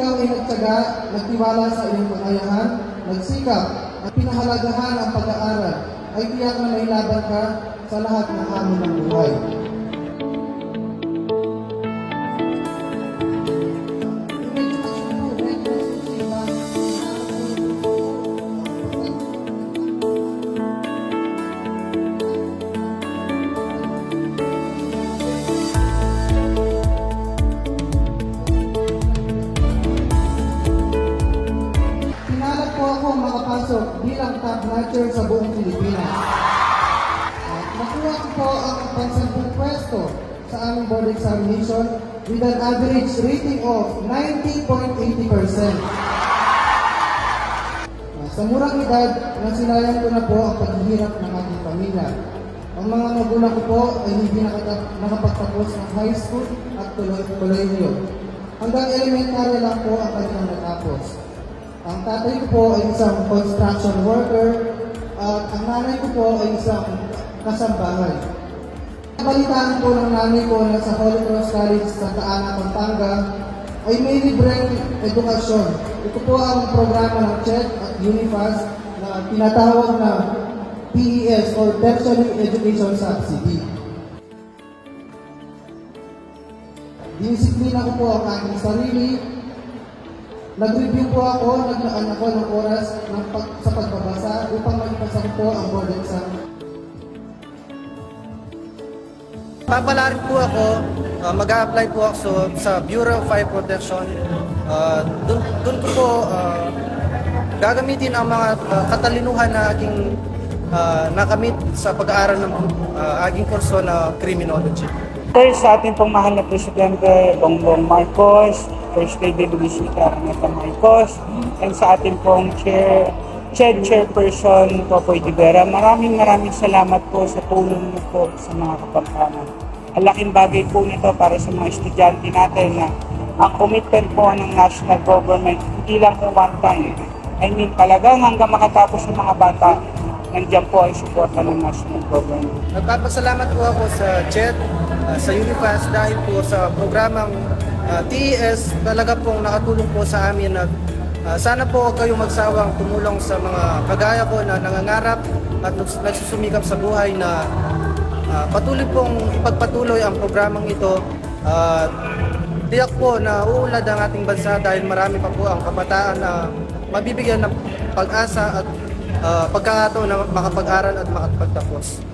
ay nagtyaga, nagtiwala sa iyong kakayahan, nagsikap, at pinahalagahan ang pag-aaral, ay tiyak na may laban ka sa lahat ng hamon ng buhay. Po ako makapasok bilang top notcher sa buong Pilipinas. At nakuha ko po ang pansampung pwesto sa aming board examination with an average rating of 90.80%. Ah, Sa murang edad, nasinayan ko na po ang paghihirap ng ating pamilya. Ang mga magulang ko po ay hindi nakapagtapos ng high school at tuloy-tuloy. Hanggang elementary lang po ang kanilang natapos. Ang tatay ko po ay isang construction worker at ang nanay ko po ay isang kasambahay. Balitaan po ng nanay ko na sa Holy Cross College Santa Ana, Pampanga ay may libreng edukasyon. Ito po ang programa ng CHED at UNIFAS na tinatawag na PES or Tertiary Education Subsidy. Dinisiplina ko po ang aking sarili. Nag-review po ako, naglaan ako ng oras ng pag, sa pagbabasa upang magpasa ko po ang board exam. Papala rin po ako, uh, mag-a-apply po ako so, sa Bureau of Fire Protection. Uh, doon, doon ko po uh, gagamitin ang mga uh, katalinuhan na aking uh, nakamit sa pag-aaral ng uh, aking kurso na criminology. First, sa ating pong mahal na Presidente Bongbong Marcos, First Lady Luisita Araneta Marcos, and sa ating pong Chair, Chair Chairperson Popoy de Vera, maraming maraming salamat po sa tulong niyo po sa mga kapampangan. Ang laking bagay po nito para sa mga estudyante natin na ang commitment po ng national government hindi lang po one time. I mean, talagang hanggang makatapos ng mga bata, nandiyan po ang suporta ng national government. Nagpapasalamat po ako sa CHED, uh, sa UNIFAS dahil po sa programang uh, TES talaga pong nakatulong po sa amin na uh, sana po kayong magsawang tumulong sa mga kagaya ko na nangangarap at nags- nagsusumikap sa buhay na uh, patuloy pong ipagpatuloy ang programang ito at tiyak po na uunlad ang ating bansa dahil marami pa po ang kabataan na mabibigyan ng pag-asa at uh, pagkakataon na makapag-aral at makapagtapos.